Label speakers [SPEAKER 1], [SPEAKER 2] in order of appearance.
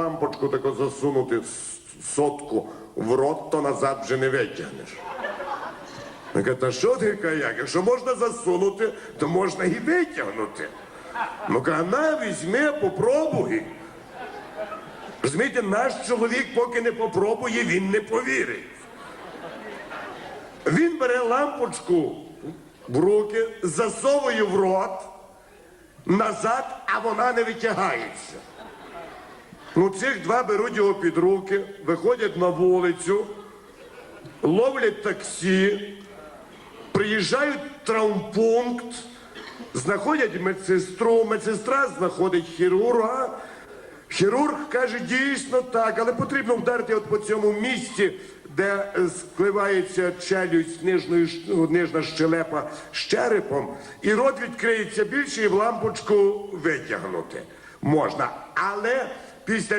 [SPEAKER 1] лампочку тако засунути сотку в рот, то назад вже не витягнеш. Я кажу, та що ти каяк? Якщо можна засунути, то можна і витягнути. Ну каже, на, попробуй. Розумієте, наш чоловік, поки не попробує, він не повірить. Він бере лампочку в руки, засовує в рот, назад, а вона не витягається. Ну, цих два беруть його під руки, виходять на вулицю, ловлять таксі, приїжджають в травмпункт, знаходять медсестру, медсестра знаходить хірурга. Хірург каже, дійсно так, але потрібно вдарити от по цьому місці, де е, скливається челюсть нижньої, ну, нижна щелепа з черепом, і рот відкриється більше і в лампочку витягнути можна. Але Biz de